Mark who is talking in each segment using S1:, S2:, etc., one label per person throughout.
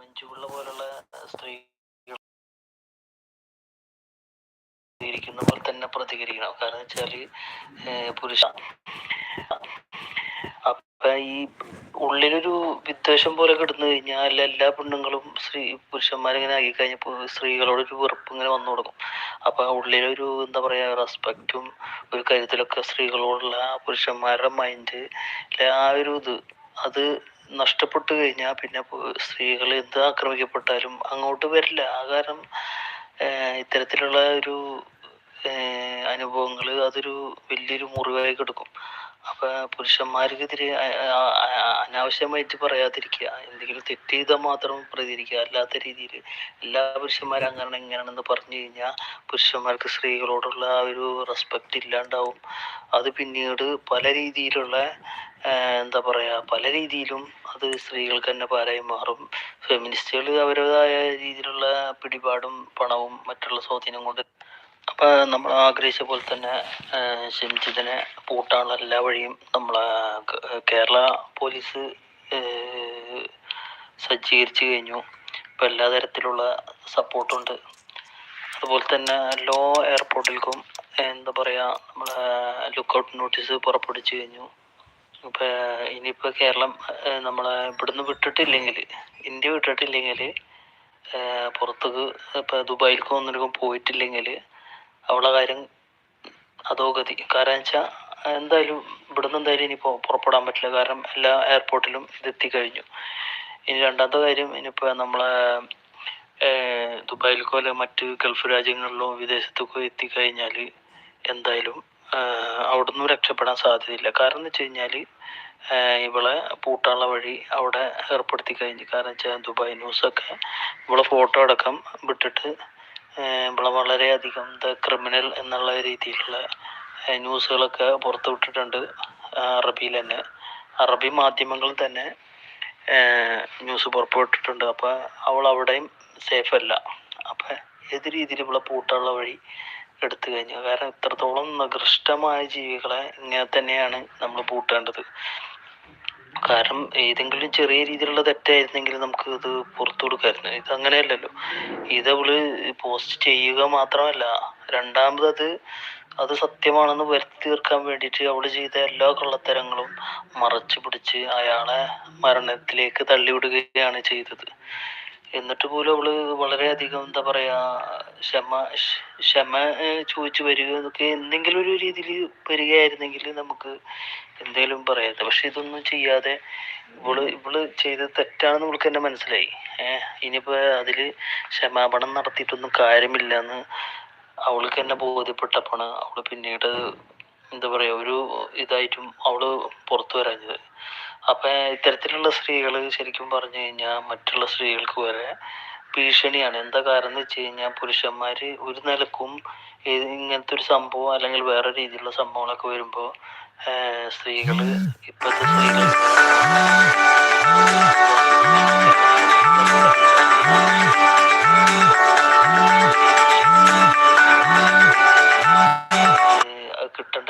S1: ഈ മഞ്ജുപിള്ള പോലുള്ള സ്ത്രീകൾ പോലെ തന്നെ പ്രതികരിക്കണം. കാരണം വെച്ചാൽ പുരുഷ അപ്പൊ ഈ ഉള്ളിലൊരു വിദ്വേഷം പോലെ കിടന്നു കഴിഞ്ഞാൽ എല്ലാ പെണ്ണുങ്ങളും സ്ത്രീ പുരുഷന്മാരിങ്ങനെ ആക്കി കഴിഞ്ഞപ്പോൾ സ്ത്രീകളോടൊരു വെറുപ്പ് ഇങ്ങനെ വന്നു തുടങ്ങും. അപ്പൊ ഉള്ളിലൊരു എന്താ പറയാ റെസ്പെക്റ്റും ഒരു കരുതലൊക്കെ സ്ത്രീകളോടുള്ള പുരുഷന്മാരുടെ മൈൻഡ് ആ ഒരു ഇത് അത് നഷ്ടപ്പെട്ടു കഴിഞ്ഞാൽ പിന്നെ സ്ത്രീകൾ എന്ത് ആക്രമിക്കപ്പെട്ടാലും അങ്ങോട്ട് വരില്ല. ആ കാരണം ഇത്തരത്തിലുള്ള ഒരു അനുഭവങ്ങൾ അതൊരു വലിയൊരു മുറിവായി കിടക്കും. അപ്പൊ പുരുഷന്മാർക്കെതിരെ അനാവശ്യമായിട്ട് പറയാതിരിക്കുക. എന്തെങ്കിലും തെറ്റ് ചെയ്താൽ മാത്രം പ്രതികരിക്കുക. അല്ലാത്ത രീതിയിൽ എല്ലാ പുരുഷന്മാരും അങ്ങനെ ഇങ്ങനെയാണെന്ന് പറഞ്ഞു കഴിഞ്ഞാൽ പുരുഷന്മാർക്ക് സ്ത്രീകളോടുള്ള ആ ഒരു റെസ്പെക്റ്റ് ഇല്ലാണ്ടാവും. അത് പിന്നീട് പല രീതിയിലുള്ള എന്താ പറയാ പല രീതിയിലും അത് സ്ത്രീകൾക്ക് തന്നെ പാരായി മാറും. ഫെമിനിസ്റ്റുകൾ അവരുടേതായ രീതിയിലുള്ള പിടിപാടും പണവും മറ്റുള്ള സ്വാധീനം കൊണ്ട് അപ്പൊ നമ്മൾ ആഗ്രഹിച്ച പോലെ തന്നെ ഷിംജിത്തിനെ പൂട്ടാനുള്ള എല്ലാ വഴിയും നമ്മൾ കേരള പോലീസ് സജ്ജീകരിച്ചു കഴിഞ്ഞു. ഇപ്പോൾ എല്ലാ തരത്തിലുള്ള സപ്പോർട്ടുണ്ട്. അതുപോലെ തന്നെ ലോ എയർപോർട്ടിലേക്കും എന്താ പറയാ നമ്മളെ ലുക്കൗട്ട് നോട്ടീസ് പുറപ്പെടുവിച്ചു കഴിഞ്ഞു. ഇപ്പൊ ഇനിയിപ്പോ കേരളം നമ്മളെ ഇവിടുന്ന് വിട്ടിട്ടില്ലെങ്കിൽ ഇന്ത്യ വിട്ടിട്ടില്ലെങ്കിൽ പുറത്തേക്ക് ഇപ്പൊ ദുബായിലേക്കും ഒന്നിലേക്കും പോയിട്ടില്ലെങ്കിൽ അവളെ കാര്യം അധോഗതി കാരണം വെച്ചാൽ എന്തായാലും ഇവിടുന്ന് എന്തായാലും ഇനി പോ- പുറപ്പെടാൻ പറ്റില്ല. കാരണം എല്ലാ എയർപോർട്ടിലും ഇത് എത്തിക്കഴിഞ്ഞു. ഇനി രണ്ടാമത്തെ കാര്യം ഇനിയിപ്പോൾ നമ്മളെ ദുബായിലേക്കോ അല്ലെ മറ്റ് ഗൾഫ് രാജ്യങ്ങളിലോ വിദേശത്തേക്കോ എത്തിക്കഴിഞ്ഞാൽ എന്തായാലും അവിടുന്ന് രക്ഷപ്പെടാൻ സാധ്യതയില്ല. കാരണം എന്ന് വെച്ച് കഴിഞ്ഞാൽ ഇവളെ പൂട്ടാനുള്ള വഴി അവിടെ ഏർപ്പെടുത്തി കഴിഞ്ഞു. കാരണം വെച്ചാൽ ദുബായ് ന്യൂസൊക്കെ ഇവളെ ഫോട്ടോ അടക്കം വിട്ടിട്ട് വളരെയധികം ദ ക്രിമിനൽ എന്നുള്ള രീതിയിലുള്ള ന്യൂസുകളൊക്കെ പുറത്തു വിട്ടിട്ടുണ്ട് അറബിയിൽ തന്നെ. അറബി മാധ്യമങ്ങൾ തന്നെ ന്യൂസ് പുറത്തുവിട്ടിട്ടുണ്ട്. അപ്പോൾ അവൾ അവിടെയും സേഫ് അല്ല. അപ്പോൾ ഏത് രീതിയിൽ ഇവളെ പൂട്ടാനുള്ള വഴി എടുത്തു കഴിഞ്ഞു? കാരണം ഇത്രത്തോളം നികൃഷ്ടമായ ജീവികളെ ഇങ്ങനെ തന്നെയാണ് നമ്മൾ പൂട്ടേണ്ടത്. കാരണം ഏതെങ്കിലും ചെറിയ രീതിയിലുള്ള തെറ്റായിരുന്നെങ്കിൽ നമുക്ക് ഇത് പുറത്തു കൊടുക്കായിരുന്നു. ഇത് അങ്ങനെയല്ലല്ലോ. ഇത് അവൾ പോസ്റ്റ് ചെയ്യുക മാത്രമല്ല രണ്ടാമത് അത് അത് സത്യമാണെന്ന് വരുത്തി തീർക്കാൻ വേണ്ടിയിട്ട് അവൾ ചെയ്ത എല്ലാ കള്ളത്തരങ്ങളും മറച്ചു പിടിച്ച് അയാളെ മരണത്തിലേക്ക് തള്ളിവിടുകയാണ് ചെയ്തത്. എന്നിട്ട് പോലും അവൾ വളരെയധികം എന്താ പറയാ ക്ഷമ ക്ഷ- ക്ഷമ ചോദിച്ചു വരിക എന്നൊക്കെ എന്തെങ്കിലും ഒരു രീതിയിൽ വരികയായിരുന്നെങ്കിൽ നമുക്ക് എന്തേലും പറയാം പക്ഷെ ഇതൊന്നും ചെയ്യാതെ ഇവൾ ഇവൾ ചെയ്തത് തെറ്റാണെന്ന് ഇവൾക്ക് തന്നെ മനസ്സിലായി. ഏഹ് ഇനിയിപ്പോ അതിൽ ക്ഷമാപണം നടത്തിയിട്ടൊന്നും കാര്യമില്ലെന്ന് അവൾക്ക് തന്നെ ബോധ്യപ്പെട്ടപ്പോണ് അവൾ പിന്നീട് എന്താ പറയാ ഒരു ഇതായിട്ടും അവൾ പുറത്തു വരാഞ്ഞത്. അപ്പൊ ഇത്തരത്തിലുള്ള സ്ത്രീകൾ ശരിക്കും പറഞ്ഞു കഴിഞ്ഞാൽ മറ്റുള്ള സ്ത്രീകൾക്ക് വരെ ഭീഷണിയാണ്. എന്താ കാരണം വെച്ച് കഴിഞ്ഞാൽ പുരുഷന്മാര് ഒരു നിലക്കും ഇങ്ങനത്തെ ഒരു സംഭവം അല്ലെങ്കിൽ വേറെ രീതിയിലുള്ള സംഭവങ്ങളൊക്കെ വരുമ്പോ ഏർ സ്ത്രീകൾ ഇപ്പോഴത്തെ സ്ത്രീകൾ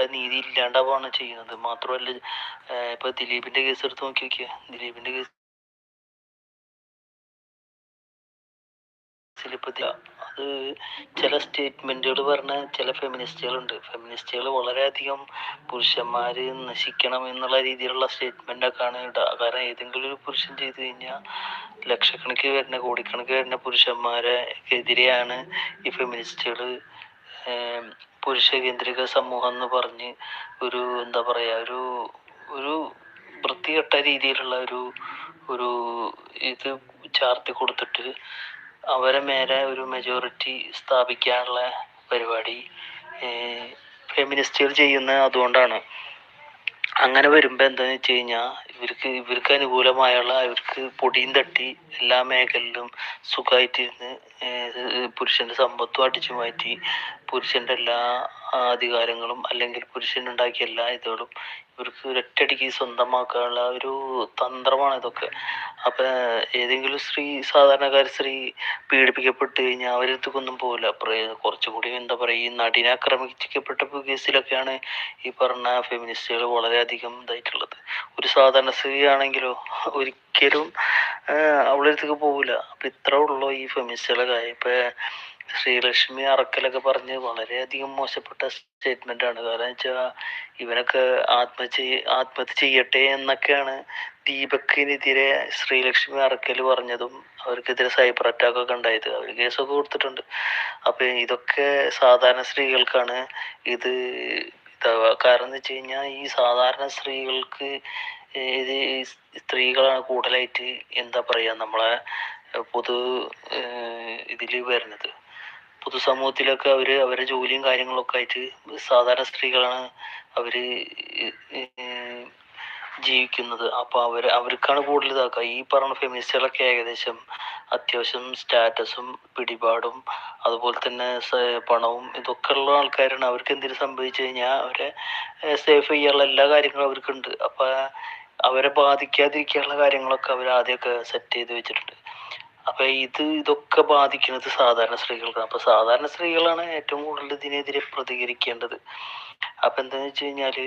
S1: ഏർ നീതി ഇല്ലാണ്ടാവാണ് ചെയ്യുന്നത്. മാത്രമല്ല ഇപ്പൊ ദിലീപിന്റെ കേസ് എടുത്ത് നോക്കി നോക്കിയ. ദിലീപിന്റെ കേസ് ഇപ്പൊ ദ- അത് ചില സ്റ്റേറ്റ്മെന്റുകൾ പറഞ്ഞ ചില ഫെമിനിസ്റ്റുകളുണ്ട് ഫെമിനിസ്റ്റുകൾ വളരെയധികം പുരുഷന്മാര് നശിക്കണം എന്നുള്ള രീതിയിലുള്ള സ്റ്റേറ്റ്മെന്റ് ഒക്കെയാണ് ഇടുക കാരണം ഏതെങ്കിലും ഒരു പുരുഷൻ ചെയ്തു കഴിഞ്ഞാൽ ലക്ഷക്കണക്കിന് വരുന്ന കോടിക്കണക്കിന് വരുന്ന പുരുഷന്മാരെ എതിരെയാണ് ഈ ഫെമിനിസ്റ്റുകൾ പുരുഷ കേന്ദ്രിക സമൂഹം എന്ന് പറഞ്ഞ് ഒരു എന്താ പറയാ ഒരു ഒരു വൃത്തികെട്ട രീതിയിലുള്ള ഒരു ഒരു ഇത് ചാർത്തി കൊടുത്തിട്ട് അവരെ മേലെ ഒരു മെജോറിറ്റി സ്ഥാപിക്കാനുള്ള പരിപാടി ഫെമിനിസ്റ്റുകൾ ചെയ്യുന്നത് അതുകൊണ്ടാണ്. അങ്ങനെ വരുമ്പോ എന്താന്ന് വെച്ച് കഴിഞ്ഞാൽ ഇവർക്ക് ഇവർക്ക് അനുകൂലമായുള്ള ഇവർക്ക് പൊടിയും തട്ടി എല്ലാ മേഖലയിലും സുഖമായിട്ടിരുന്ന് പുരുഷന്റെ സമ്പത്തും അടിച്ചു മാറ്റി പുരുഷന്റെ എല്ലാ അധികാരങ്ങളും അല്ലെങ്കിൽ പുരുഷൻ ഉണ്ടാക്കിയ എല്ലാ ഇതുകളും ഇവർക്ക് ഒരൊറ്റയടിക്ക് സ്വന്തമാക്കാനുള്ള ഒരു തന്ത്രമാണ് ഇതൊക്കെ. അപ്പൊ ഏതെങ്കിലും സ്ത്രീ സാധാരണക്കാരി സ്ത്രീ പീഡിപ്പിക്കപ്പെട്ട് കഴിഞ്ഞാൽ അവരടുത്തേക്കൊന്നും പോകില്ല കുറച്ചും കൂടി എന്താ പറയാ ഈ നടിനെ ആക്രമിക്കപ്പെട്ട കേസിലൊക്കെയാണ് ഈ പറഞ്ഞ ഫെമിനിസ്റ്റുകൾ വളരെയധികം ഇതായിട്ടുള്ളത്. ഒരു സാധാരണ സ്ത്രീ ആണെങ്കിലോ ഒരിക്കലും അവളടുത്തേക്ക് പോവില്ല. അപ്പൊ ഇത്ര ഉള്ളൂ ഈ ഫെമിനിസ്റ്റുകളെ കാര്യം. ഇപ്പൊ ശ്രീലക്ഷ്മി അറക്കലൊക്കെ പറഞ്ഞ് വളരെയധികം മോശപ്പെട്ട സ്റ്റേറ്റ്മെന്റ് ആണ്. കാരണം വെച്ചാൽ ഇവനൊക്കെ ആത്മഹത്യ ആത്മഹത്യ ചെയ്യട്ടെ എന്നൊക്കെയാണ് ദീപക്കിനെതിരെ ശ്രീലക്ഷ്മി അറക്കൽ പറഞ്ഞതും അവർക്കെതിരെ സൈബർ അറ്റാക്ക് ഒക്കെ ഉണ്ടായത്. അവർ കേസൊക്കെ കൊടുത്തിട്ടുണ്ട്. അപ്പൊ ഇതൊക്കെ സാധാരണ സ്ത്രീകൾക്കാണ് ഇത് കാരണം എന്ന് വെച്ച് കഴിഞ്ഞാൽ ഈ സാധാരണ സ്ത്രീകൾക്ക് ഇത് സ്ത്രീകളാണ് കൂടുതലായിട്ട് എന്താ പറയാ നമ്മളെ പൊതു ഇതിൽ വരുന്നത്. പൊതുസമൂഹത്തിലൊക്കെ അവർ അവരുടെ ജോലിയും കാര്യങ്ങളൊക്കെ ആയിട്ട് സാധാരണ സ്ത്രീകളാണ് അവർ ഏർ ജീവിക്കുന്നത്. അപ്പൊ അവർ അവർക്കാണ് കൂടുതൽ ഇതാക്കുക. ഈ പറഞ്ഞ ഫെമിനിസ്റ്റുകളൊക്കെ ഏകദേശം അത്യാവശ്യം സ്റ്റാറ്റസും പിടിപാടും അതുപോലെ തന്നെ പണവും ഇതൊക്കെ ഉള്ള ആൾക്കാരാണ്. അവർക്ക് എന്തെങ്കിലും സംഭവിച്ചു കഴിഞ്ഞാൽ അവരെ സേഫ് ചെയ്യാനുള്ള എല്ലാ കാര്യങ്ങളും അവർക്കുണ്ട്. അപ്പൊ അവരെ ബാധിക്കാതിരിക്കാനുള്ള കാര്യങ്ങളൊക്കെ അവർ ആദ്യമൊക്കെ സെറ്റ് ചെയ്ത് വെച്ചിട്ടുണ്ട്. അപ്പൊ ഇത് ഇതൊക്കെ ബാധിക്കുന്നത് സാധാരണ സ്ത്രീകൾക്കാണ്. അപ്പൊ സാധാരണ സ്ത്രീകളാണ് ഏറ്റവും കൂടുതൽ ഇതിനെതിരെ പ്രതികരിക്കേണ്ടത്. അപ്പൊ എന്താന്ന് വെച്ച് കഴിഞ്ഞാൽ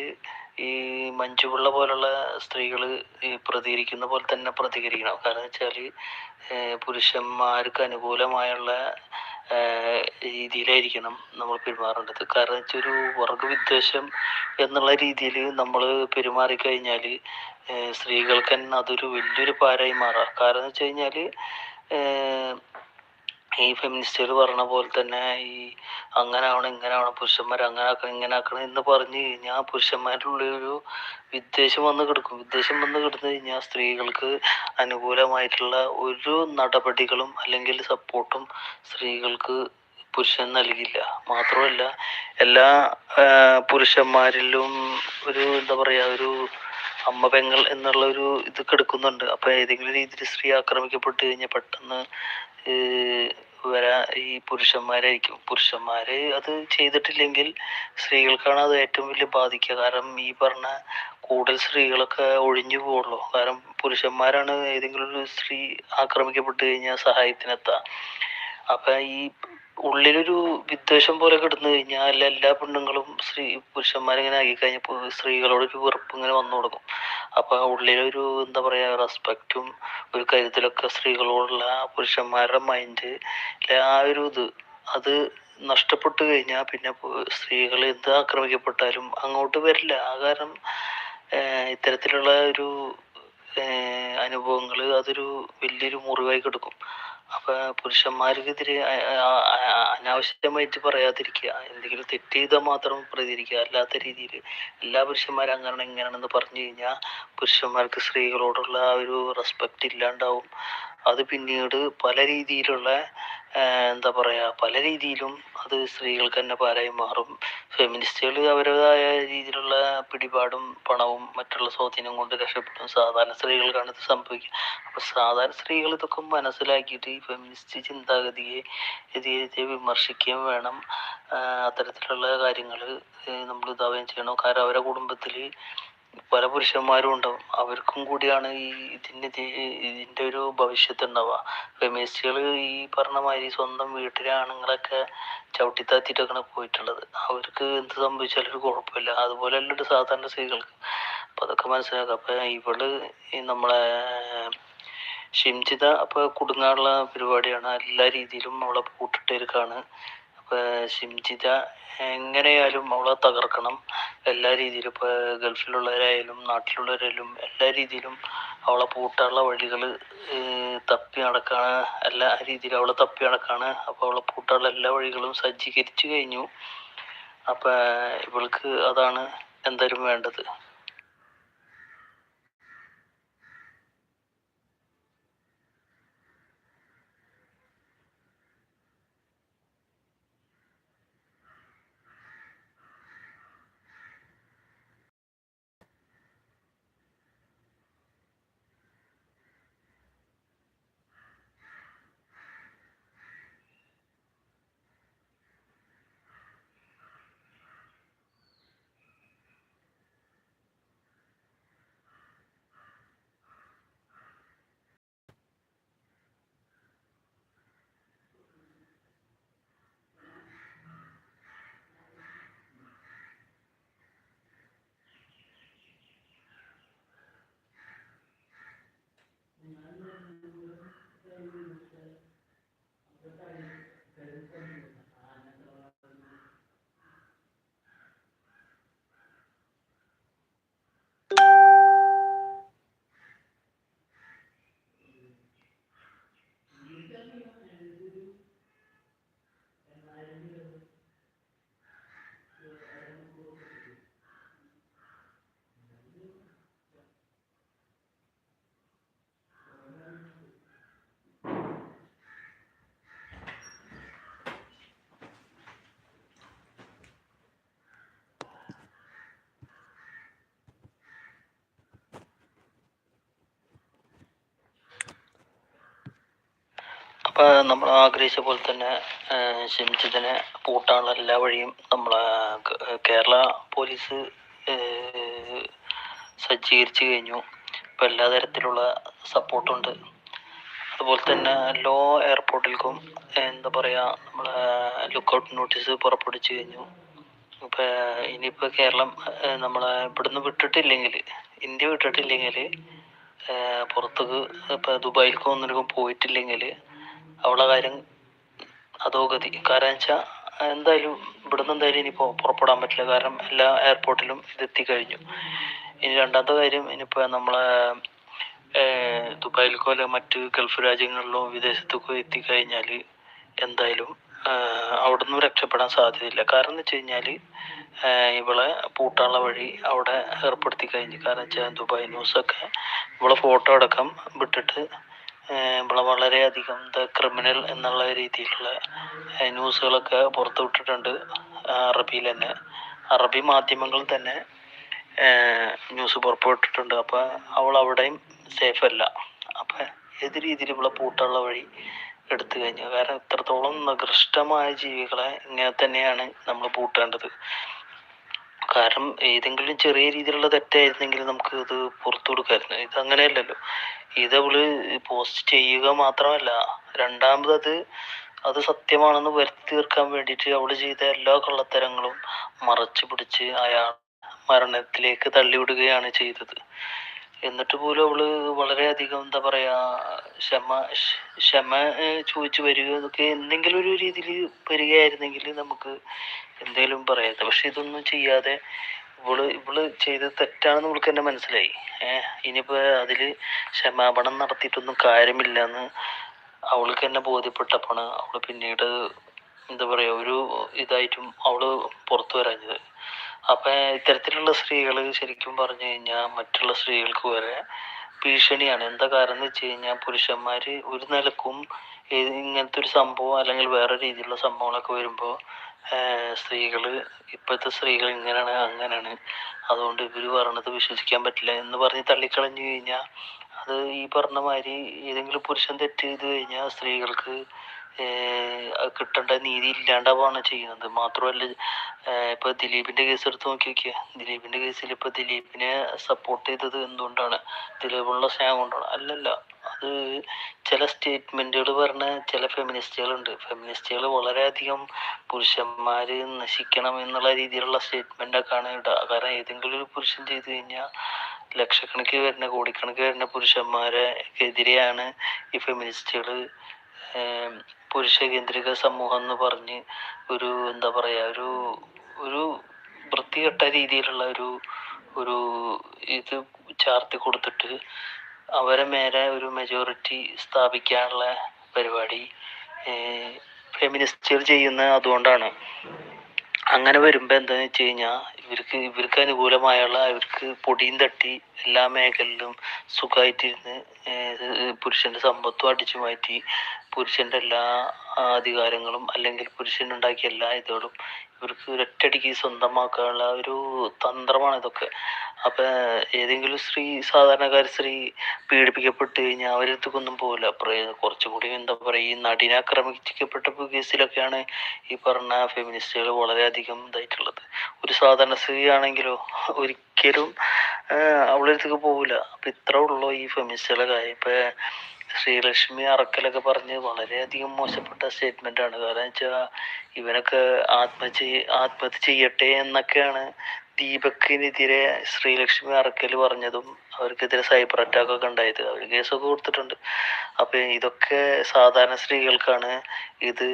S1: ഈ മഞ്ജുപിള്ള പോലുള്ള സ്ത്രീകൾ ഈ പ്രതികരിക്കുന്ന പോലെ തന്നെ പ്രതികരിക്കണം. കാരണം വെച്ചാൽ ഏർ പുരുഷന്മാർക്ക് അനുകൂലമായുള്ള രീതിയിലായിരിക്കണം നമ്മൾ പെരുമാറേണ്ടത്. കാരണം വെച്ചാൽ ഒരു വർഗവിദ്വേഷം എന്നുള്ള രീതിയിൽ നമ്മൾ പെരുമാറി കഴിഞ്ഞാൽ സ്ത്രീകൾക്ക് തന്നെ അതൊരു വലിയൊരു പാരായി മാറാം. കാരണം വെച്ച് കഴിഞ്ഞാൽ ഈ ഫെമിനിസ്റ്റുകൾ പറഞ്ഞ പോലെ തന്നെ ഈ അങ്ങനെ ആവണം ഇങ്ങനെ ആവണം പുരുഷന്മാർ അങ്ങനെ ആക്കണം ഇങ്ങനെ ആക്കണം എന്ന് പറഞ്ഞു കഴിഞ്ഞാൽ പുരുഷന്മാരുടെ ഉള്ളിൽ ഒരു വിദ്വേഷം വന്ന് കിടക്കും. വിദ്വേഷം വന്ന് കിടന്നു കഴിഞ്ഞാൽ സ്ത്രീകൾക്ക് അനുകൂലമായിട്ടുള്ള ഒരു നടപടികളും അല്ലെങ്കിൽ സപ്പോർട്ടും സ്ത്രീകൾക്ക് പുരുഷൻ നൽകില്ല. മാത്രമല്ല എല്ലാ പുരുഷന്മാരിലും ഒരു എന്താ പറയാ ഒരു അമ്മ പെങ്ങൾ എന്നുള്ള ഒരു ഇത് കിടക്കുന്നുണ്ട്. അപ്പൊ ഏതെങ്കിലും രീതിയിൽ സ്ത്രീ ആക്രമിക്കപ്പെട്ട് കഴിഞ്ഞാൽ പെട്ടെന്ന് വരാ ഈ പുരുഷന്മാരായിരിക്കും. പുരുഷന്മാര് അത് ചെയ്തിട്ടില്ലെങ്കിൽ സ്ത്രീകൾക്കാണ് അത് ഏറ്റവും വലിയ ബാധിക്കുക. കാരണം ഈ പറഞ്ഞ കൂടുതൽ സ്ത്രീകളൊക്കെ ഒഴിഞ്ഞു പോകുള്ളൂ. കാരണം പുരുഷന്മാരാണ് ഏതെങ്കിലും ഒരു സ്ത്രീ ആക്രമിക്കപ്പെട്ട് കഴിഞ്ഞാൽ സഹായത്തിനെത്താ. അപ്പൊ ഈ ഉള്ളിലൊരു വിദ്വേഷം പോലെ കിടന്നു കഴിഞ്ഞാൽ എല്ലാ പെണ്ണുങ്ങളും സ്ത്രീ പുരുഷന്മാരിങ്ങനെ ആക്കി കഴിഞ്ഞപ്പോൾ സ്ത്രീകളോടൊരു വെറുപ്പ് ഇങ്ങനെ വന്നു തുടങ്ങും. അപ്പൊ ഉള്ളിലൊരു എന്താ പറയാ റെസ്പെക്റ്റും ഒരു കരുതലൊക്കെ സ്ത്രീകളോടുള്ള പുരുഷന്മാരുടെ മൈൻഡ് ആ ഒരു ഇത് അത് നഷ്ടപ്പെട്ടു കഴിഞ്ഞാൽ പിന്നെ സ്ത്രീകൾ എന്ത് ആക്രമിക്കപ്പെട്ടാലും അങ്ങോട്ട് വരില്ല. ആ കാരണം ഇത്തരത്തിലുള്ള ഒരു അനുഭവങ്ങൾ അതൊരു വലിയൊരു മുറിവായി കിടക്കും. അപ്പൊ പുരുഷന്മാർക്കെതിരെ അനാവശ്യമായിട്ട് പറയാതിരിക്കുക. എന്തെങ്കിലും തെറ്റ് മാത്രം പ്രതികരിക്കുക. അല്ലാത്ത രീതിയിൽ എല്ലാ പുരുഷന്മാരും അങ്ങനെ ഇങ്ങനെയാണെന്ന് പറഞ്ഞു കഴിഞ്ഞാൽ പുരുഷന്മാർക്ക് സ്ത്രീകളോടുള്ള ആ ഒരു റെസ്പെക്റ്റ് ഇല്ലാണ്ടാവും. അത് പിന്നീട് പല രീതിയിലുള്ള എന്താ പറയാ പല രീതിയിലും അത് സ്ത്രീകൾക്ക് തന്നെ ഭാരമായി മാറും. ഫെമിനിസ്റ്റുകൾ അവരുടേതായ രീതിയിലുള്ള പിടിപാടും പണവും മറ്റുള്ള സ്വാധീനം കൊണ്ട് രക്ഷപ്പെടും. സാധാരണ സ്ത്രീകൾക്കാണ് ഇത് സംഭവിക്കുക. അപ്പൊ സാധാരണ സ്ത്രീകൾ ഇതൊക്കെ മനസ്സിലാക്കിയിട്ട് ഈ ഫെമിനിസ്റ്റ് ചിന്താഗതിയെ എതിരെ വിമർശിക്കുകയും വേണം. അത്തരത്തിലുള്ള കാര്യങ്ങൾ നമ്മൾ ഇതാവുകയും ചെയ്യണം. കാരണം അവരുടെ കുടുംബത്തിൽ പല പുരുഷന്മാരും ഉണ്ടാവും. അവർക്കും കൂടിയാണ് ഈ ഇതിന്റെ ഇതിന്റെ ഒരു ഭവിഷ്യത്ത് ഉണ്ടാവുക. ഫെമിനിസ്റ്റുകൾ ഈ പറഞ്ഞ മാതിരി സ്വന്തം വീട്ടിലെ ആണുങ്ങളൊക്കെ ചവിട്ടിത്താത്തിട്ടൊക്കെയാണ് പോയിട്ടുള്ളത്. അവർക്ക് എന്ത് സംഭവിച്ചാലും ഒരു കുഴപ്പമില്ല. അതുപോലെ ഒരു സാധാരണ സ്ത്രീകൾക്ക്. അപ്പൊ അതൊക്കെ മനസ്സിലാക്കുക അപ്പൊ ഇവൾ നമ്മളെ ഷിംജിത അപ്പൊ കുടുങ്ങാനുള്ള പരിപാടിയാണ്. എല്ലാ രീതിയിലും അവളെ പൂട്ടിട്ടേക്കാണ് അപ്പൊ ഷിംജിത എങ്ങനെയായാലും അവളെ തകർക്കണം. എല്ലാ രീതിയിലും ഇപ്പൊ ഗൾഫിലുള്ളവരായാലും നാട്ടിലുള്ളവരായാലും എല്ലാ രീതിയിലും അവളെ പൂട്ടാനുള്ള വഴികൾ തപ്പി നടക്കാണ്. എല്ലാ രീതിയിലും അവളെ തപ്പി നടക്കാണ്. അപ്പൊ അവളെ പൂട്ടാനുള്ള എല്ലാ വഴികളും സജ്ജീകരിച്ചു കഴിഞ്ഞു. അപ്പൊ ഇവൾക്ക് അതാണ് എന്തായാലും വേണ്ടത്. करते हैं हम बताएँ कैसे करते हैं അപ്പോൾ നമ്മൾ ആഗ്രഹിച്ച പോലെ തന്നെ ഷിംജിത്തിനെ പൂട്ടാനുള്ള എല്ലാ വഴിയും നമ്മൾ കേരള പോലീസ് സജ്ജീകരിച്ചു കഴിഞ്ഞു. ഇപ്പോൾ എല്ലാ തരത്തിലുള്ള സപ്പോർട്ടുണ്ട്. അതുപോലെ തന്നെ ലോ എയർപോർട്ടിലേക്കും എന്താ പറയുക നമ്മളെ ലുക്കൗട്ട് നോട്ടീസ് പുറപ്പെടുവിച്ചു കഴിഞ്ഞു. ഇപ്പോൾ ഇനിയിപ്പോൾ കേരളം നമ്മളെ ഇവിടുന്ന് വിട്ടിട്ടില്ലെങ്കിൽ ഇന്ത്യ വിട്ടിട്ടില്ലെങ്കിൽ പുറത്തേക്ക് ഇപ്പോൾ ദുബായിലേക്കോ ഒന്നിലേക്കും പോയിട്ടില്ലെങ്കിൽ അവളെ കാര്യം അധോഗതി കാരണം വെച്ചാൽ എന്തായാലും ഇവിടുന്ന് എന്തായാലും ഇനിയിപ്പോൾ പുറപ്പെടാൻ പറ്റില്ല. കാരണം എല്ലാ എയർപോർട്ടിലും ഇത് എത്തിക്കഴിഞ്ഞു. ഇനി രണ്ടാമത്തെ കാര്യം ഇനിയിപ്പോൾ നമ്മളെ ദുബായിലേക്കോ അല്ലെങ്കിൽ മറ്റ് ഗൾഫ് രാജ്യങ്ങളിലോ വിദേശത്തേക്കോ എത്തിക്കഴിഞ്ഞാൽ എന്തായാലും അവിടുന്ന് രക്ഷപ്പെടാൻ സാധ്യതയില്ല. കാരണം എന്ന് വെച്ച് കഴിഞ്ഞാൽ ഇവളെ പൂട്ടാനുള്ള വഴി അവിടെ ഏർപ്പെടുത്തി കഴിഞ്ഞു. കാരണം വെച്ചാൽ ദുബായ് ന്യൂസൊക്കെ ഇവളെ ഫോട്ടോ അടക്കം വിട്ടിട്ട് ഇവളെ വളരെയധികം ദ ക്രിമിനൽ എന്നുള്ള രീതിയിലുള്ള ന്യൂസുകളൊക്കെ പുറത്തു വിട്ടിട്ടുണ്ട് അറബിയിൽ തന്നെ അറബി മാധ്യമങ്ങൾ തന്നെ ന്യൂസ് പുറപ്പെടുവിട്ടിട്ടുണ്ട് അപ്പോൾ അവൾ അവിടെയും സേഫ് അല്ല അപ്പോൾ ഏത് രീതിയിൽ ഇവിടെ പൂട്ടാനുള്ള വഴി എടുത്തു കഴിഞ്ഞു? കാരണം ഇത്രത്തോളം നികൃഷ്ടമായ ജീവികളെ ഇങ്ങനെ തന്നെയാണ് നമ്മൾ പൂട്ടേണ്ടത്? കാരണം ഏതെങ്കിലും ചെറിയ രീതിയിലുള്ള തെറ്റായിരുന്നെങ്കിൽ നമുക്ക് ഇത് പുറത്തു കൊടുക്കായിരുന്നു. ഇത് അങ്ങനെയല്ലല്ലോ. ഇത് അവൾ പോസ്റ്റ് ചെയ്യുക മാത്രമല്ല രണ്ടാമത് അത് അത് സത്യമാണെന്ന് വരുത്തി തീർക്കാൻ വേണ്ടിയിട്ട് അവൾ ചെയ്ത എല്ലാ കള്ളത്തരങ്ങളും മറച്ചു പിടിച്ച് അയാൾ മരണത്തിലേക്ക് തള്ളിവിടുകയാണ് ചെയ്തത്. എന്നിട്ട് പോലും അവൾ വളരെയധികം എന്താ പറയാ ക്ഷമ ക്ഷ- ക്ഷമ ചോദിച്ചു വരിക ഇതൊക്കെ എന്തെങ്കിലും ഒരു രീതിയിൽ വരികയായിരുന്നെങ്കിൽ നമുക്ക് എന്തെങ്കിലും പറയാം. പക്ഷെ ഇതൊന്നും ചെയ്യാതെ ഇവൾ ഇവൾ ചെയ്തത് തെറ്റാണെന്ന് ഇവൾക്ക് തന്നെ മനസ്സിലായി. ഏഹ് ഇനിയിപ്പോ അതിൽ ക്ഷമാപണം നടത്തിയിട്ടൊന്നും കാര്യമില്ലെന്ന് അവൾക്ക് തന്നെ ബോധ്യപ്പെട്ടപ്പോഴാണ് അവൾ പിന്നീട് എന്താ പറയാ ഒരു ഇതായിട്ടും അവൾ പുറത്തു വരാഞ്ഞത്. അപ്പൊ ഇത്തരത്തിലുള്ള സ്ത്രീകൾ ശരിക്കും പറഞ്ഞു കഴിഞ്ഞാൽ മറ്റുള്ള സ്ത്രീകൾക്ക് വരെ ഭീഷണിയാണ്. എന്താ കാരണം എന്ന് വെച്ച് കഴിഞ്ഞാൽ പുരുഷന്മാര് ഒരു നിലക്കും ഇങ്ങനത്തെ ഒരു സംഭവം അല്ലെങ്കിൽ വേറെ രീതിയിലുള്ള സംഭവങ്ങളൊക്കെ വരുമ്പോൾ സ്ത്രീകൾ ഇപ്പോഴത്തെ സ്ത്രീകൾ ഇങ്ങനെയാണ് അങ്ങനെയാണ്. അതുകൊണ്ട് ഇവർ പറയണത് വിശ്വസിക്കാൻ പറ്റില്ല എന്ന് പറഞ്ഞ് തള്ളിക്കളഞ്ഞു കഴിഞ്ഞാൽ അത് ഈ പറഞ്ഞ മാതിരി ഏതെങ്കിലും പുരുഷൻ തെറ്റ് ചെയ്ത് കഴിഞ്ഞാൽ സ്ത്രീകൾക്ക് കിട്ടേണ്ട നീതി ഇല്ലാണ്ടാവാണ് ചെയ്യുന്നത്. മാത്രമല്ല ഇപ്പൊ ദിലീപിന്റെ കേസ് എടുത്ത് നോക്കി നോക്കിയേ ദിലീപിന്റെ കേസിൽ ഇപ്പൊ ദിലീപിനെ സപ്പോർട്ട് ചെയ്തത് എന്തുകൊണ്ടാണ്? ദിലീപിനുള്ള സ്നേഹം കൊണ്ടാണ്. അല്ലല്ല അത് ചില സ്റ്റേറ്റ്മെന്റുകൾ പറഞ്ഞ ചില ഫെമിനിസ്റ്റുകളുണ്ട് ഫെമിനിസ്റ്റുകൾ വളരെയധികം പുരുഷന്മാര് നശിക്കണം എന്നുള്ള രീതിയിലുള്ള സ്റ്റേറ്റ്മെന്റ് ഒക്കെയാണ് ഇടുക. കാരണം ഏതെങ്കിലും ഒരു പുരുഷൻ ചെയ്തു കഴിഞ്ഞാൽ ലക്ഷക്കണക്കിന് വരുന്ന കോടിക്കണക്കിന് വരുന്ന പുരുഷന്മാരെ എതിരെയാണ് ഈ ഫെമിനിസ്റ്റുകൾ പുരുഷ കേന്ദ്രിക സമൂഹം എന്ന് പറഞ്ഞ് ഒരു എന്താ പറയാ ഒരു ഒരു വൃത്തികെട്ട രീതിയിലുള്ള ഒരു ഒരു ഇത് ചാർത്തി കൊടുത്തിട്ട് അവരെ മേലെ ഒരു മെജോറിറ്റി സ്ഥാപിക്കാനുള്ള പരിപാടി ഫെമിനിസ്റ്റുകൾ ചെയ്യുന്ന അതുകൊണ്ടാണ്. അങ്ങനെ വരുമ്പോൾ എന്താന്ന് വെച്ച് കഴിഞ്ഞാൽ ഇവർക്ക് ഇവർക്ക് അനുകൂലമായുള്ള ഇവർക്ക് പൊടിയും തട്ടി എല്ലാ മേഖലയിലും സുഖമായിട്ടിരുന്ന് പുരുഷന്റെ സമ്പത്തും അടിച്ചു മാറ്റി പുരുഷന്റെ എല്ലാ അധികാരങ്ങളും അല്ലെങ്കിൽ പുരുഷൻ ഉണ്ടാക്കിയ എല്ലാ ഇതുകളും ഇവർക്ക് ഒരൊറ്റടിക്ക് സ്വന്തമാക്കാനുള്ള ഒരു തന്ത്രമാണ് ഇതൊക്കെ. അപ്പൊ ഏതെങ്കിലും സ്ത്രീ സാധാരണക്കാരി സ്ത്രീ പീഡിപ്പിക്കപ്പെട്ട് കഴിഞ്ഞാൽ അവരടുത്തേക്കൊന്നും പോകില്ല കുറച്ചും കൂടി എന്താ പറയുക ഈ നടിനെ ആക്രമിക്കപ്പെട്ട കേസിലൊക്കെയാണ് ഈ പറഞ്ഞ ഫെമിനിസ്റ്റുകൾ വളരെയധികം ഇതായിട്ടുള്ളത്. ഒരു സാധാരണ സ്ത്രീ ആണെങ്കിലോ ഒരിക്കലും അവളടുത്തേക്ക് പോകില്ല അപ്പൊ ഇത്ര ഉള്ളൂ ഈ ഫെമിനിസ്റ്റുകളുടെ കാര്യം. ഇപ്പൊ ശ്രീലക്ഷ്മി അറക്കലൊക്കെ പറഞ്ഞ് വളരെയധികം മോശപ്പെട്ട സ്റ്റേറ്റ്മെന്റ് ആണ്. കാരണം വെച്ചാൽ ഇവനൊക്കെ ആത്മഹത്യ ആത്മഹത്യ ചെയ്യട്ടെ എന്നൊക്കെയാണ് ദീപക്കിനെതിരെ ശ്രീലക്ഷ്മി അറക്കൽ പറഞ്ഞതും അവർക്കെതിരെ സൈബർ അറ്റാക്ക് ഒക്കെ ഉണ്ടായത്. അവർ കേസൊക്കെ കൊടുത്തിട്ടുണ്ട്. അപ്പൊ ഇതൊക്കെ സാധാരണ സ്ത്രീകൾക്കാണ്. ഇത്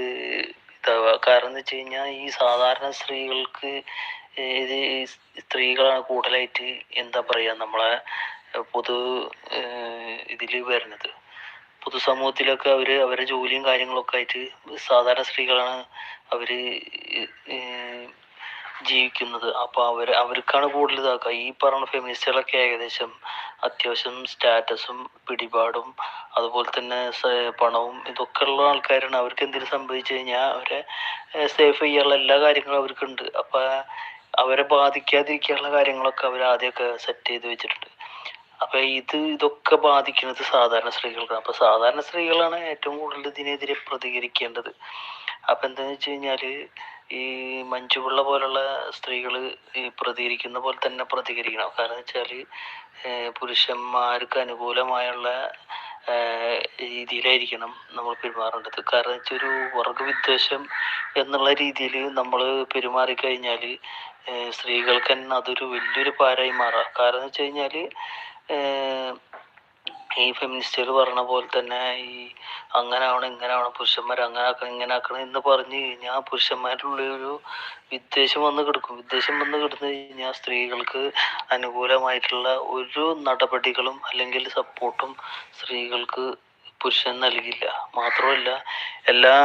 S1: കാരണം വെച്ച് കഴിഞ്ഞാൽ ഈ സാധാരണ സ്ത്രീകൾക്ക് ഇത് സ്ത്രീകളാണ് കൂടുതലായിട്ട് എന്താ പറയാ നമ്മളെ പൊതു ഇതിൽ വരുന്നത്. പൊതുസമൂഹത്തിലൊക്കെ അവർ അവരുടെ ജോലിയും കാര്യങ്ങളൊക്കെ ആയിട്ട് സാധാരണ സ്ത്രീകളാണ് അവർ ഏർ ജീവിക്കുന്നത്. അപ്പൊ അവർ അവർക്കാണ് കൂടുതൽ ഇതാക്കുക. ഈ പറഞ്ഞ ഫെമിനിസ്റ്റുകളൊക്കെ ഏകദേശം അത്യാവശ്യം സ്റ്റാറ്റസും പിടിപാടും അതുപോലെ തന്നെ പണവും ഇതൊക്കെ ഉള്ള ആൾക്കാരാണ്. അവർക്ക് എന്തെങ്കിലും സംഭവിച്ചു കഴിഞ്ഞാൽ അവരെ സേഫ് ചെയ്യാനുള്ള എല്ലാ കാര്യങ്ങളും അവർക്കുണ്ട്. അപ്പൊ അവരെ ബാധിക്കാതിരിക്കാനുള്ള കാര്യങ്ങളൊക്കെ അവർ ആദ്യമൊക്കെ സെറ്റ് ചെയ്ത് വെച്ചിട്ടുണ്ട്. അപ്പൊ ഇത് ഇതൊക്കെ ബാധിക്കുന്നത് സാധാരണ സ്ത്രീകൾക്കാണ്. അപ്പൊ സാധാരണ സ്ത്രീകളാണ് ഏറ്റവും കൂടുതൽ ഇതിനെതിരെ പ്രതികരിക്കേണ്ടത്. അപ്പൊ എന്താന്ന് വെച്ച് കഴിഞ്ഞാൽ ഈ മഞ്ജുപിള്ള പോലുള്ള സ്ത്രീകൾ ഈ പ്രതികരിക്കുന്ന പോലെ തന്നെ പ്രതികരിക്കണം. കാരണം വെച്ചാൽ ഏർ പുരുഷന്മാർക്ക് അനുകൂലമായുള്ള രീതിയിലായിരിക്കണം നമ്മൾ പെരുമാറേണ്ടത്. കാരണം വെച്ചാൽ ഒരു വർഗവിദ്വേഷം എന്നുള്ള രീതിയിൽ നമ്മൾ പെരുമാറി കഴിഞ്ഞാൽ ഏർ സ്ത്രീകൾക്ക് തന്നെ അതൊരു വലിയൊരു പാരായി മാറാം. കാരണം വെച്ച് കഴിഞ്ഞാൽ ഈ ഫെമിനിസ്റ്റുകൾ പറഞ്ഞ പോലെ തന്നെ ഈ അങ്ങനെ ആവണം ഇങ്ങനെ ആവണം പുരുഷന്മാർ അങ്ങനെ ആക്കണം ഇങ്ങനെ ആക്കണം എന്ന് പറഞ്ഞു കഴിഞ്ഞാൽ പുരുഷന്മാരുടെ ഉള്ളിൽ ഒരു വിദ്വേഷം വന്ന് കിടക്കും. വിദ്വേഷം വന്ന് കിടന്നു കഴിഞ്ഞാൽ സ്ത്രീകൾക്ക് അനുകൂലമായിട്ടുള്ള ഒരു നടപടികളും അല്ലെങ്കിൽ സപ്പോർട്ടും സ്ത്രീകൾക്ക് പുരുഷൻ നൽകില്ല. മാത്രമല്ല എല്ലാ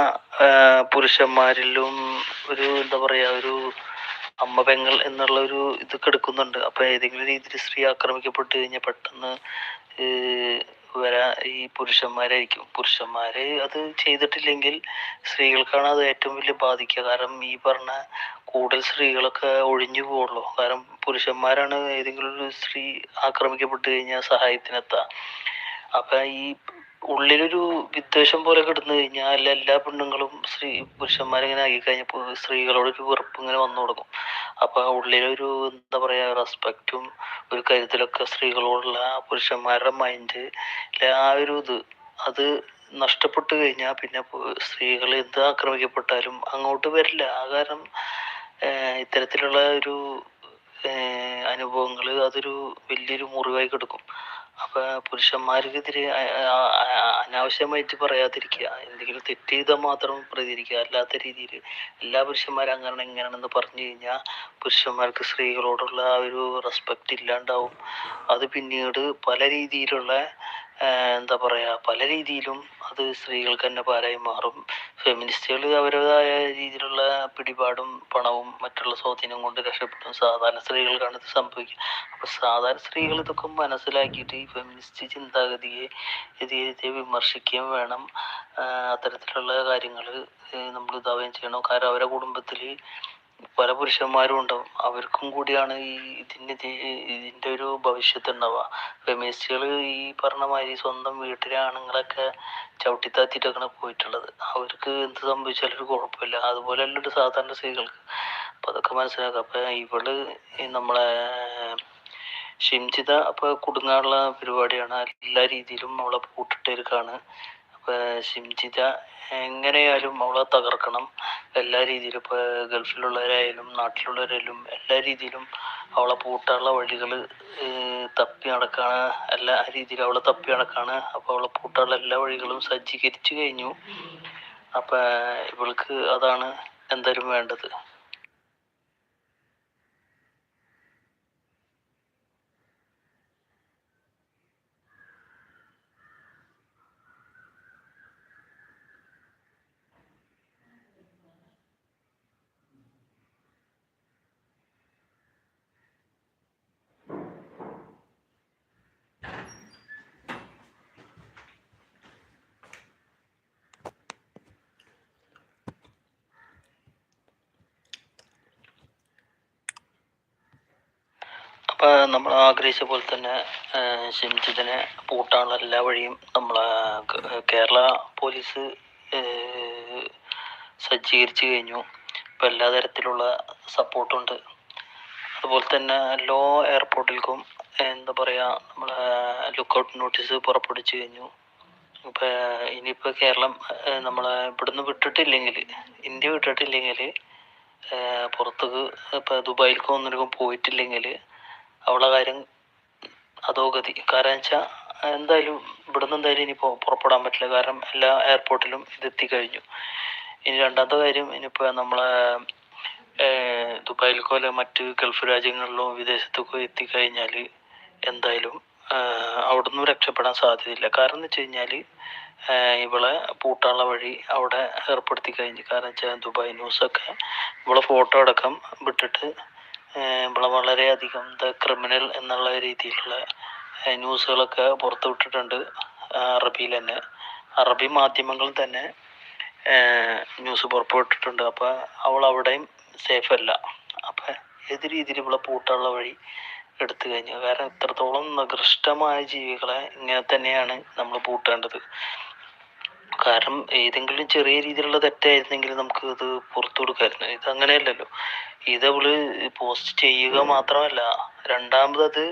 S1: പുരുഷന്മാരിലും ഒരു എന്താ പറയാ ഒരു അമ്മ പെങ്ങൾ എന്നുള്ള ഒരു ഇത് കിടക്കുന്നുണ്ട്. അപ്പൊ ഏതെങ്കിലും രീതിയിൽ സ്ത്രീ ആക്രമിക്കപ്പെട്ട് കഴിഞ്ഞാൽ പെട്ടെന്ന് വരാ ഈ പുരുഷന്മാരായിരിക്കും. പുരുഷന്മാര് അത് ചെയ്തിട്ടില്ലെങ്കിൽ സ്ത്രീകൾക്കാണ് അത് ഏറ്റവും വലിയ ബാധിക്കുക. കാരണം ഈ പറഞ്ഞ കൂടുതൽ സ്ത്രീകളൊക്കെ ഒഴിഞ്ഞു പോകുള്ളൂ കാരണം പുരുഷന്മാരാണ് ഏതെങ്കിലും ഒരു സ്ത്രീ ആക്രമിക്കപ്പെട്ട് കഴിഞ്ഞാൽ സഹായത്തിനെത്താ. അപ്പൊ ഈ ഉള്ളിലൊരു വിദ്വേഷം പോലെ കിടന്നു കഴിഞ്ഞാൽ എല്ലാ പെണ്ണുങ്ങളും സ്ത്രീ പുരുഷന്മാരിങ്ങനെ ആക്കി കഴിഞ്ഞപ്പോൾ സ്ത്രീകളോടൊരു വെറുപ്പ് ഇങ്ങനെ വന്നു തുടങ്ങും. അപ്പൊ ആ ഉള്ളിലൊരു എന്താ പറയാ റെസ്പെക്റ്റും ഒരു കരുതലൊക്കെ സ്ത്രീകളോടുള്ള പുരുഷന്മാരുടെ മൈൻഡ് ആ ഒരു ഇത് അത് നഷ്ടപ്പെട്ടു കഴിഞ്ഞാൽ പിന്നെ സ്ത്രീകൾ എന്ത് ആക്രമിക്കപ്പെട്ടാലും അങ്ങോട്ട് വരില്ല. ആ കാരണം ഇത്തരത്തിലുള്ള ഒരു അനുഭവങ്ങൾ അതൊരു വലിയൊരു മുറിവായി കിടക്കും. അപ്പൊ പുരുഷന്മാർക്കെതിരെ അനാവശ്യമായിട്ട് പറയാതിരിക്കുക. എന്തെങ്കിലും തെറ്റ് ചെയ്താൽ മാത്രം പ്രതികരിക്കുക. അല്ലാത്ത രീതിയിൽ എല്ലാ പുരുഷന്മാരും അങ്ങനെ ഇങ്ങനെയാണെന്ന് പറഞ്ഞു കഴിഞ്ഞാൽ പുരുഷന്മാർക്ക് സ്ത്രീകളോടുള്ള ആ ഒരു റെസ്പെക്റ്റ് ഇല്ലാണ്ടാവും. അത് പിന്നീട് പല രീതിയിലുള്ള എന്താ പറയാ പല രീതിയിലും അത് സ്ത്രീകൾക്ക് തന്നെ ഭാരമായി മാറും. ഫെമിനിസ്റ്റുകൾ അവരുടേതായ രീതിയിലുള്ള പിടിപാടും പണവും മറ്റുള്ള സ്വാധീനം കൊണ്ട് രക്ഷപ്പെടും സാധാരണ സ്ത്രീകൾക്കാണ് ഇത് സംഭവിക്കുക. അപ്പൊ സാധാരണ സ്ത്രീകൾ ഇതൊക്കെ മനസ്സിലാക്കിയിട്ട് ഈ ഫെമിനിസ്റ്റ് ചിന്താഗതിയെ ഇതിനെ വിമർശിക്കുകയും വേണം. അത്തരത്തിലുള്ള കാര്യങ്ങൾ നമ്മൾ ഇതാവുകയും ചെയ്യണം. കാരണം അവരുടെ കുടുംബത്തിൽ പല പുരുഷന്മാരും ഉണ്ടാവും. അവർക്കും കൂടിയാണ് ഈ ഇതിന്റെ ഇതിന്റെ ഒരു ഭവിഷ്യത്ത് ഉണ്ടാവുക. ഫെമിനിസ്റ്റുകൾ ഈ പറഞ്ഞ മാതിരി സ്വന്തം വീട്ടിലെ ആണുങ്ങളൊക്കെ ചവിട്ടിത്താത്തിയിട്ടൊക്കെയാണ് പോയിട്ടുള്ളത്. അവർക്ക് എന്ത് സംഭവിച്ചാലും ഒരു കുഴപ്പമില്ല. അതുപോലെയല്ല ഒരു സാധാരണ സ്ത്രീകൾക്ക്. അപ്പൊ അതൊക്കെ മനസ്സിലാക്കുക അപ്പൊ ഇവൾ നമ്മളെ ഷിംജിത അപ്പൊ കുടുങ്ങാനുള്ള പരിപാടിയാണ്. എല്ലാ രീതിയിലും അവളെ പൂട്ടിട്ടേക്കാണ് അപ്പൊ ഷിംജിത എങ്ങനെയായാലും അവളെ തകർക്കണം. എല്ലാ രീതിയിലും ഇപ്പൊ ഗൾഫിലുള്ളവരായാലും നാട്ടിലുള്ളവരായാലും എല്ലാ രീതിയിലും അവളെ പൂട്ടാനുള്ള വഴികൾ തപ്പി നടക്കാണ്. എല്ലാ രീതിയിലും അവളെ തപ്പി നടക്കാണ്. അപ്പൊ അവളെ പൂട്ടാനുള്ള എല്ലാ വഴികളും സജ്ജീകരിച്ചു കഴിഞ്ഞു. അപ്പൊ ഇവൾക്ക് അതാണ് എന്തായാലും വേണ്ടത് അപ്പൊ നമ്മൾ ആഗ്രഹിച്ച പോലെ തന്നെ ഷിംജിത്തിനെ പൂട്ടാനുള്ള എല്ലാ വഴിയും നമ്മൾ കേരള പോലീസ് സജ്ജീകരിച്ചു കഴിഞ്ഞു. ഇപ്പൊ എല്ലാ തരത്തിലുള്ള സപ്പോർട്ടുണ്ട്. അതുപോലെ തന്നെ ലോ എയർപോർട്ടിലേക്കും എന്താ പറയാ നമ്മളെ ലുക്കൗട്ട് നോട്ടീസ് പുറപ്പെടുവിച്ചു കഴിഞ്ഞു. ഇപ്പൊ ഇനിയിപ്പോൾ കേരളം ആഹ് നമ്മളെ ഇവിടുന്ന് വിട്ടിട്ടില്ലെങ്കിൽ ഇന്ത്യ വിട്ടിട്ടില്ലെങ്കിൽ പുറത്തേക്ക് ഇപ്പൊ ദുബായിലേക്കോ ഒന്നിലേക്കും പോയിട്ടില്ലെങ്കിൽ അവളെ കാര്യം അധോഗതി കാരണം വെച്ചാൽ എന്തായാലും ഇവിടുന്ന് എന്തായാലും ഇനി പുറപ്പെടാൻ പറ്റില്ല. കാരണം എല്ലാ എയർപോർട്ടിലും ഇത് എത്തിക്കഴിഞ്ഞു ഇനി രണ്ടാമത്തെ കാര്യം ഇനിയിപ്പോൾ നമ്മളെ ദുബായിലേക്കോ അല്ലെ മറ്റ് ഗൾഫ് രാജ്യങ്ങളിലോ വിദേശത്തേക്കോ എത്തിക്കഴിഞ്ഞാൽ എന്തായാലും അവിടുന്ന് രക്ഷപ്പെടാൻ സാധ്യതയില്ല. കാരണം എന്ന് വെച്ച് കഴിഞ്ഞാൽ ഇവളെ പൂട്ടാനുള്ള വഴി അവിടെ ഏർപ്പെടുത്തി കഴിഞ്ഞു. കാരണം വെച്ചാൽ ദുബായ് ന്യൂസൊക്കെ ഇവളെ ഫോട്ടോ അടക്കം വിട്ടിട്ട് ഇവളെ വളരെയധികം ദ ക്രിമിനൽ എന്നുള്ള രീതിയിലുള്ള ന്യൂസുകളൊക്കെ പുറത്തു വിട്ടിട്ടുണ്ട് അറബിയിൽ തന്നെ. അറബി മാധ്യമങ്ങൾ തന്നെ ന്യൂസ് പുറത്തുവിട്ടിട്ടുണ്ട് അപ്പോൾ അവൾ അവിടെയും സേഫ് അല്ല. അപ്പൊ ഏത് രീതിയിൽ ഇവളെ പൂട്ടാനുള്ള വഴി എടുത്തു കഴിഞ്ഞു? കാരണം ഇത്രത്തോളം നികൃഷ്ടമായ ജീവികളെ ഇങ്ങനെ തന്നെയാണ് നമ്മൾ പൂട്ടേണ്ടത്? കാരണം ഏതെങ്കിലും ചെറിയ രീതിയിലുള്ള തെറ്റായിരുന്നെങ്കിൽ നമുക്ക് ഇത് പുറത്തു കൊടുക്കായിരുന്നു ഇത് അങ്ങനെയല്ലല്ലോ. ഇത് അവൾ പോസ്റ്റ് ചെയ്യുക മാത്രമല്ല രണ്ടാമത് അത്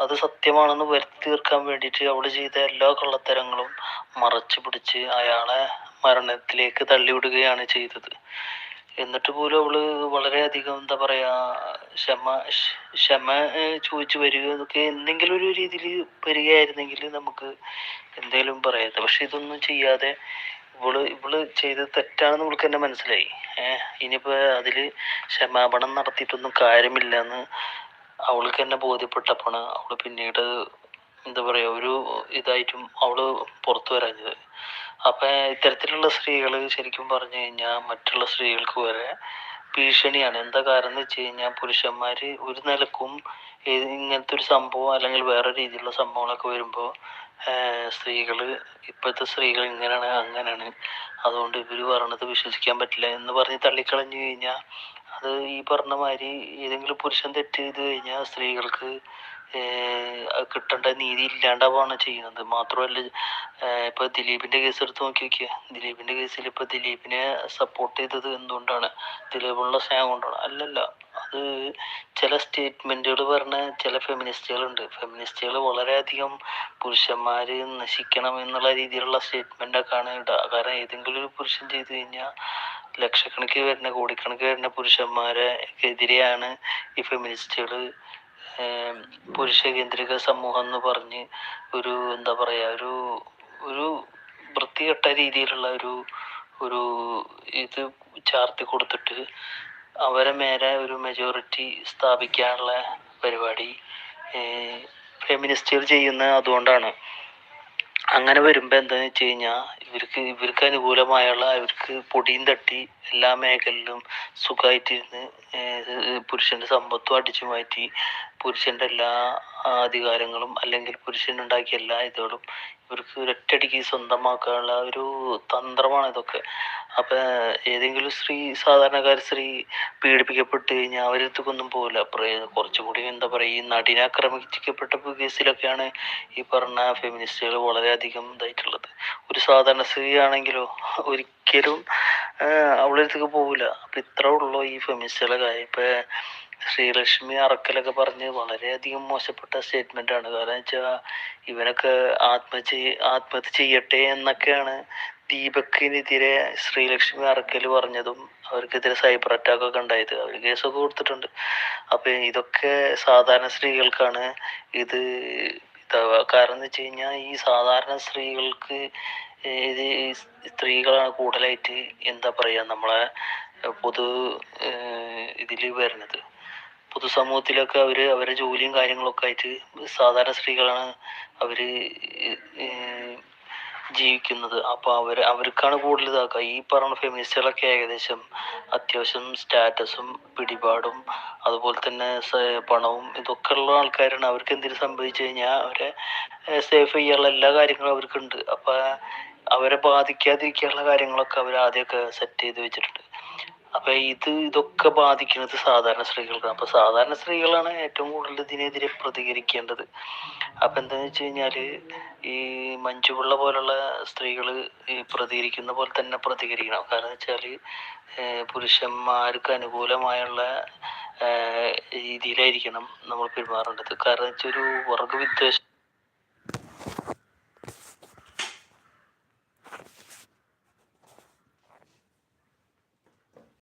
S1: അത് സത്യമാണെന്ന് വരുത്തി തീർക്കാൻ വേണ്ടിയിട്ട് അവൾ ചെയ്ത എല്ലാ കള്ളത്തരങ്ങളും മറച്ചു പിടിച്ച് അയാളെ മരണത്തിലേക്ക് തള്ളിവിടുകയാണ് ചെയ്തത്. എന്നിട്ട് പോലും അവൾ വളരെയധികം എന്താ പറയാ ക്ഷമ ക്ഷ- ക്ഷമ ചോദിച്ചു വരിക എന്നൊക്കെ എന്തെങ്കിലും ഒരു രീതിയിൽ വരികയായിരുന്നെങ്കിൽ നമുക്ക് എന്തേലും പറയാം പക്ഷെ ഇതൊന്നും ചെയ്യാതെ ഇവൾ ഇവൾ ചെയ്തത് തെറ്റാണെന്ന് ഇവൾക്ക് തന്നെ മനസ്സിലായി. ഏഹ് ഇനിയിപ്പോ അതിൽ ക്ഷമാപണം നടത്തിയിട്ടൊന്നും കാര്യമില്ലെന്ന് അവൾക്ക് തന്നെ ബോധ്യപ്പെട്ടപ്പോണ് അവൾ പിന്നീട് എന്താ പറയാ ഒരു ഇതായിട്ടും അവൾ പുറത്തു വരാഞ്ഞത്. അപ്പൊ ഇത്തരത്തിലുള്ള സ്ത്രീകൾ ശരിക്കും പറഞ്ഞു കഴിഞ്ഞാൽ മറ്റുള്ള സ്ത്രീകൾക്ക് വരെ ഭീഷണിയാണ്. എന്താ കാരണം എന്ന് വെച്ച് കഴിഞ്ഞാൽ പുരുഷന്മാര് ഒരു നിലക്കും ഇങ്ങനത്തെ ഒരു സംഭവം അല്ലെങ്കിൽ വേറെ രീതിയിലുള്ള സംഭവങ്ങളൊക്കെ വരുമ്പോ ഏർ സ്ത്രീകൾ ഇപ്പോഴത്തെ സ്ത്രീകൾ ഇങ്ങനെയാണ് അങ്ങനെയാണ്. അതുകൊണ്ട് ഇവർ പറയണത് വിശ്വസിക്കാൻ പറ്റില്ല എന്ന് പറഞ്ഞ് തള്ളിക്കളഞ്ഞു കഴിഞ്ഞാൽ അത് ഈ പറഞ്ഞ മാതിരി ഏതെങ്കിലും പുരുഷൻ തെറ്റ് ചെയ്ത് കഴിഞ്ഞാൽ സ്ത്രീകൾക്ക് കിട്ടേണ്ട നീതി ഇല്ലാണ്ടാവാണ് ചെയ്യുന്നത്. മാത്രമല്ല ഇപ്പൊ ദിലീപിന്റെ കേസ് എടുത്ത് നോക്കി നോക്കിയേ ദിലീപിന്റെ കേസിൽ ഇപ്പൊ ദിലീപിനെ സപ്പോർട്ട് ചെയ്തത് എന്തുകൊണ്ടാണ്? ദിലീപിനുള്ള സ്നേഹം കൊണ്ടാണ്. അല്ലല്ല അത് ചില സ്റ്റേറ്റ്മെന്റുകൾ പറഞ്ഞ ചില ഫെമിനിസ്റ്റുകളുണ്ട് ഫെമിനിസ്റ്റുകൾ വളരെയധികം പുരുഷന്മാര് നശിക്കണം എന്നുള്ള രീതിയിലുള്ള സ്റ്റേറ്റ്മെന്റ് ഒക്കെയാണ് ഇടുക കാരണം ഏതെങ്കിലും ഒരു പുരുഷൻ ചെയ്തു കഴിഞ്ഞാൽ ലക്ഷക്കണക്കിന് വരുന്ന കോടിക്കണക്കിന് വരുന്ന പുരുഷന്മാരെ എതിരെയാണ് ഈ ഫെമിനിസ്റ്റുകൾ പുരുഷ കേന്ദ്രിക സമൂഹം എന്ന് പറഞ്ഞ് ഒരു എന്താ പറയാ ഒരു ഒരു വൃത്തികെട്ട രീതിയിലുള്ള ഒരു ഒരു ഇത് ചാർത്തി കൊടുത്തിട്ട് അവരെ മേലെ ഒരു മെജോറിറ്റി സ്ഥാപിക്കാനുള്ള പരിപാടി ഫെമിനിസ്റ്റുകൾ ചെയ്യുന്ന അതുകൊണ്ടാണ്. അങ്ങനെ വരുമ്പോ എന്താന്ന് വെച്ച് കഴിഞ്ഞാൽ ഇവർക്ക് ഇവർക്ക് അനുകൂലമായുള്ള ഇവർക്ക് പൊടിയും തട്ടി എല്ലാ മേഖലയിലും സുഖമായിട്ടിരുന്ന് പുരുഷന്റെ സമ്പത്തും അടിച്ചു മാറ്റി പുരുഷന്റെ എല്ലാ അധികാരങ്ങളും അല്ലെങ്കിൽ പുരുഷൻ ഉണ്ടാക്കിയ എല്ലാ ഇതുകളും ഇവർക്ക് ഒരൊറ്റയടിക്ക് സ്വന്തമാക്കാനുള്ള ഒരു തന്ത്രമാണ് ഇതൊക്കെ. അപ്പൊ ഏതെങ്കിലും സ്ത്രീ സാധാരണക്കാരി സ്ത്രീ പീഡിപ്പിക്കപ്പെട്ട് കഴിഞ്ഞാൽ അവരടുത്തേക്കൊന്നും പോകില്ല കുറച്ചുകൂടി എന്താ പറയാ ഈ നടിനെ ആക്രമിക്കപ്പെട്ട കേസിലൊക്കെയാണ് ഈ പറഞ്ഞ ഫെമിനിസ്റ്റുകൾ വളരെയധികം ഇതായിട്ടുള്ളത്. ഒരു സാധാരണ സ്ത്രീ ആണെങ്കിലോ ഒരിക്കലും ആഹ് അവളുടെ അടുത്തേക്ക് പോകില്ല അപ്പൊ ഇത്ര ഉള്ളൂ ഈ ഫെമിനിസ്റ്റുകളുടെ കാര്യം. ഇപ്പൊ ശ്രീലക്ഷ്മി അറക്കലൊക്കെ പറഞ്ഞ് വളരെയധികം മോശപ്പെട്ട സ്റ്റേറ്റ്മെന്റ് ആണ്. കാരണം വെച്ചാൽ ഇവനൊക്കെ ആത്മഹത്യ ആത്മഹത്യ ചെയ്യട്ടെ എന്നൊക്കെയാണ് ദീപക്കിനെതിരെ ശ്രീലക്ഷ്മി അറക്കൽ പറഞ്ഞതും അവർക്കെതിരെ സൈബർ അറ്റാക്ക് ഒക്കെ ഉണ്ടായത്. അവർ കേസൊക്കെ കൊടുത്തിട്ടുണ്ട്. അപ്പൊ ഇതൊക്കെ സാധാരണ സ്ത്രീകൾക്കാണ് ഇത് കാരണം എന്ന് വെച്ച് കഴിഞ്ഞാൽ ഈ സാധാരണ സ്ത്രീകൾക്ക് ഇത് സ്ത്രീകളാണ് കൂടുതലായിട്ട് എന്താ പറയാ നമ്മളെ പൊതു ഇതിൽ വരുന്നത്. പൊതുസമൂഹത്തിലൊക്കെ അവർ അവരുടെ ജോലിയും കാര്യങ്ങളൊക്കെ ആയിട്ട് സാധാരണ സ്ത്രീകളാണ് അവർ ഏർ ജീവിക്കുന്നത്. അപ്പൊ അവർ അവർക്കാണ് കൂടുതൽ ഇതാക്കുക. ഈ പറഞ്ഞ ഫെമിനിസ്റ്റുകളൊക്കെ ഏകദേശം അത്യാവശ്യം സ്റ്റാറ്റസും പിടിപാടും അതുപോലെ തന്നെ പണവും ഇതൊക്കെ ഉള്ള ആൾക്കാരാണ്. അവർക്ക് എന്തെങ്കിലും സംഭവിച്ചു കഴിഞ്ഞാൽ അവരെ സേഫ് ചെയ്യാനുള്ള എല്ലാ കാര്യങ്ങളും അവർക്കുണ്ട്. അപ്പൊ അവരെ ബാധിക്കാതിരിക്കാനുള്ള കാര്യങ്ങളൊക്കെ അവർ ആദ്യമൊക്കെ സെറ്റ് ചെയ്ത് വെച്ചിട്ടുണ്ട്. അപ്പൊ ഇത് ഇതൊക്കെ ബാധിക്കുന്നത് സാധാരണ സ്ത്രീകൾക്കാണ്. അപ്പൊ സാധാരണ സ്ത്രീകളാണ് ഏറ്റവും കൂടുതൽ ഇതിനെതിരെ പ്രതികരിക്കേണ്ടത്. അപ്പൊ എന്താന്ന് വെച്ച് കഴിഞ്ഞാൽ ഈ മഞ്ജുപിള്ള പോലുള്ള സ്ത്രീകൾ ഈ പ്രതികരിക്കുന്ന പോലെ തന്നെ പ്രതികരിക്കണം. കാരണം വെച്ചാൽ പുരുഷന്മാർക്ക് അനുകൂലമായുള്ള രീതിയിലായിരിക്കണം നമ്മൾ പെരുമാറേണ്ടത്. കാരണം വെച്ചാൽ ഒരു വർഗ വിദ്വേഷം